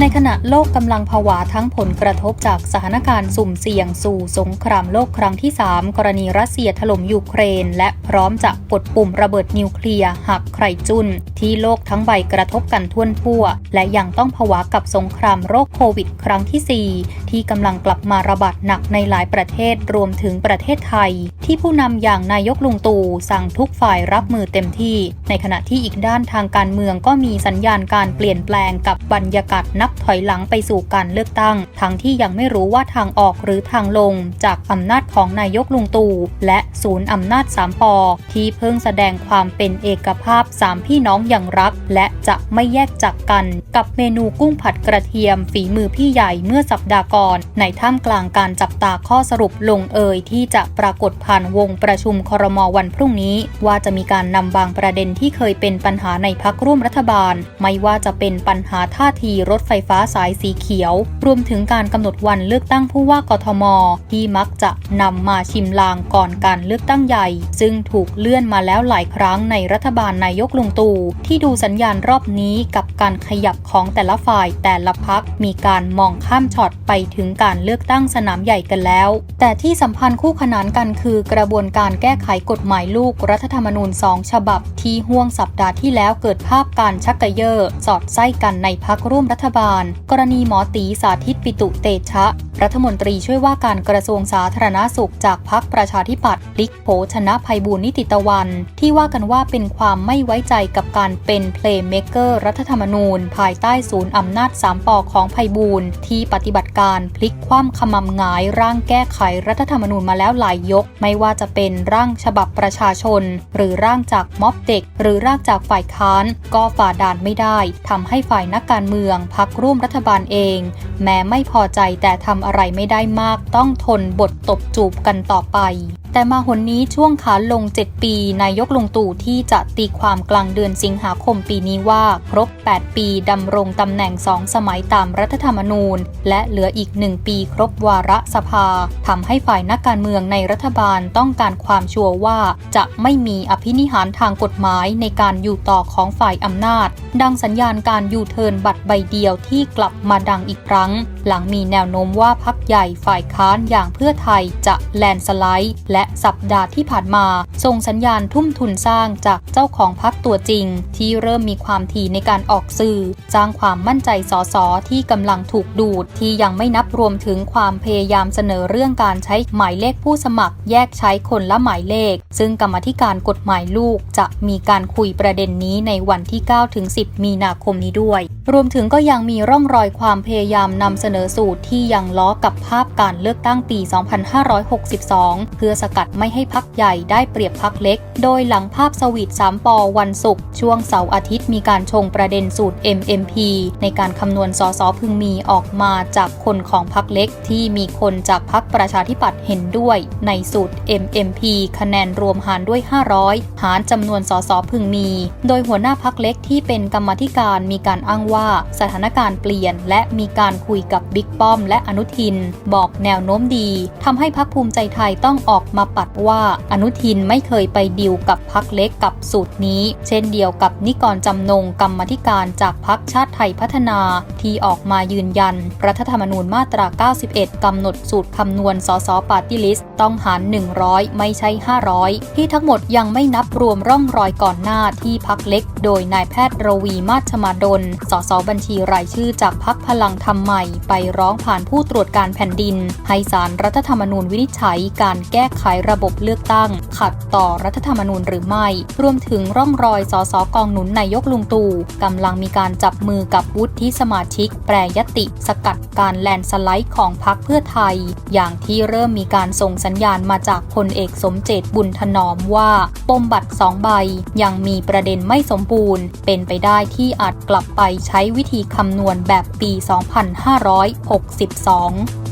ในขณะโลกกำลังผวาทั้งผลกระทบจากสถานการณ์สุ่มเสี่ยงสู่สงครามโลกครั้งที่ 3 กรณีรัสเซียถล่มยูเครน และพร้อมจะกดปุ่มระเบิดนิวเคลียร์หากใครจุนที่โลกทั้งใบกระทบกันทั่วทั่ว และยังต้องผวากับสงครามโรคโควิด ครั้งที่ 4 ที่กำลังกลับมาระบาดหนักในหลายประเทศรวมถึงประเทศไทย ที่ผู้นำอย่างนายกลุงตู่สั่งทุกฝ่ายรับมือเต็มที่ ในขณะที่อีกด้านทางการเมืองก็มีสัญญาณการเปลี่ยนแปลงกับบรรยากาศนับถอยหลังไปสู่การเลือกตั้ง ทั้งที่ยังไม่รู้ว่าทางออกหรือทางลง จากอำนาจของนายกลุงตู่และศูนย์อำนาจสามปอที่เพิ่งแสดงความเป็นเอกภาพสามพี่น้องอย่างรัก และจะไม่แยกจากกัน กับเมนูกุ้งผัดกระเทียม ฝีมือพี่ใหญ่เมื่อสัปดาห์ก่อน ในท่ามกลางการจับตาข้อสรุปลงเอยที่จะปรากฏผ่านวงประชุมครมวันพรุ่งนี้ ว่าจะมีการนำบางประเด็นที่เคยเป็นปัญหาในพักร่วมรัฐบาล ไม่ว่าจะเป็นปัญหาท่าทีรถไฟฟ้าสายสีเขียว รวมถึงการกำหนดวันเลือกตั้งผู้ว่ากทม ที่มักจะนำมาชิมลางก่อนการเลือกตั้งใหญ่ ซึ่งถูกเลื่อนมาแล้วหลายครั้งในรัฐบาลนายกลุงตู่ที่ดูสัญญาณรอบนี้กับการขยับของแต่ละฝ่ายแต่ละพักมีการมองข้ามช็อตไปถึงการเลือกตั้งสนามใหญ่กันแล้ว แต่ที่สัมพันธ์คู่ขนานกันคือกระบวนการแก้ไขกฎหมายลูกรัฐธรรมนูญสองฉบับที่ห่วงสัปดาห์ที่แล้วเกิดภาพการชักกระเยอสอดไส้กันในพักร่วมรัฐบาล กรณีหมอตีสาธิตปิตุเตชะ รัฐมนตรีช่วยว่าการกระทรวงสาธารณาสุขจากพักประชาธิปัตย์พลิกโผชนะภัยบูลนิติตะวัน ที่ว่ากันว่าเป็นความไม่ไว้ใจกับการเป็นเพลย์เมเกอร์รัฐธรรมนูญ ภายใต้ศูนย์อำนาจสามปอของภัยบูลที่ปฏิบัติการพลิกคว่ำขมำหงายร่างแก้ไขรัฐธรรมนูญมาแล้วหลายยกไม่ว่าจะเป็นร่างฉบับประชาชน หรือร่างจากม็อบเด็ก หรือร่างจากฝ่ายค้านก็ฝ่าด่านไม่ได้ทำให้ฝ่ายนักการเมืองพักร่วมรัฐบาลเอง แม้ไม่พอใจแต่ทำอะไรไม่ได้มากต้องทนบทตบจูบกันต่อไป แต่มาหนนี้ช่วงขาลง 7 ปีนายกลงตู่ที่จะตีความกลางเดือนสิงหาคมปีนี้ว่า ครบ 8 ปีดำรงตำแหน่ง2สมัยตามรัฐธรรมนูญ และเหลืออีก1ปีครบวาระสภาทำให้ฝ่ายนักการเมืองในรัฐบาลต้องการความชัวร์ว่าจะไม่มีอภินิหารทางกฎหมายในการอยู่ต่อของฝ่ายอำนาจ ดังสัญญาณการยูเทิร์นบัตรใบเดียวที่กลับมาดังอีกครั้ง หลังมีแนวโน้มว่าพักใหญ่ฝ่ายค้านอย่างเพื่อไทยจะแลนสไลด์และสัปดาห์ที่ผ่านมา ส่งสัญญาณทุ่มทุนสร้างจากเจ้าของพักตัวจริง ที่เริ่มมีความถี่ในการออกสื่อ สร้างความมั่นใจสสที่กำลังถูกดูด ที่ยังไม่นับรวมถึงความพยายามเสนอเรื่องการใช้หมายเลขผู้สมัคร แยกใช้คนละหมายเลข ซึ่งกรรมธิการกฎหมายลูกจะมีการคุยประเด็นนี้ในวันที่ 9-10 มีนาคมนี้ด้วย รวมถึงก็ยังมีร่องรอยความพยายามนำเสนอสูตรที่ยังล้อกับภาพการเลือกตั้งปี 2562 เพื่อสกัดไม่ให้พักใหญ่ได้เปรียบพักเล็ก โดยหลังภาพสวีท3ปอวันศุกร์ช่วงเสาร์อาทิตย์มีการชงประเด็นสูตร MMP ในการคำนวณสสพึงมีออกมาจากคนของพักเล็ก ที่มีคนจากพักประชาธิปัตย์เห็นด้วย ในสูตร MMP คะแนนรวมหารด้วย 500 หารจำนวนสสพึงมี โดยหัวหน้าพักเล็กที่เป็นกรรมธิการมีการอ้างว่าสถานการณ์เปลี่ยน และมีการคุยกับบิ๊กป้อม และอนุทิน บอกแนวโน้มดีทำให้พักภูมิใจไทยต้องออกมาปัดว่าอนุทินไม่เคยไปดิวกับพักเล็กกับสูตรนี้ เช่นเดียวกับนิกรจำนงกรรมธิการจากพักชาติไทยพัฒนาที่ออกมายืนยัน รัฐธรรมนูญมาตรา 91 กำหนดสูตรคำนวณสสปาร์ตี้ลิสต์ต้องหาร 100 ไม่ใช่ 500 ที่ทั้งหมดยังไม่นับรวมร่องรอยก่อนหน้าที่พักเล็ก โดยนายแพทย์รวีมาชมาดล สสบัญชีรายชื่อจากพักพลังธรรมใหม่ ไปร้องผ่านผู้ตรวจการแผ่นดิน ให้สารรัฐธรรมนูญวินิจฉัยการแก้ไขระบบเลือกตั้ง ขัดต่อรัฐธรรมนูญหรือไม่ รวมถึงร่องรอยสสกองหนุนนายกลุงตู่กำลังมีการจับมือกับวุฒิสมาชิก แปรยติ สกัดการแลนสไลด์ของพักเพื่อไทย อย่างที่เริ่มมีการส่งสัญญาณมาจากพลเอกสมเจตบุญถนอมว่าปมบัตรสองใบยังมีประเด็นไม่สมบูรณ์เป็นไปได้ที่อาจกลับไปใช้วิธีคำนวณแบบปี 2562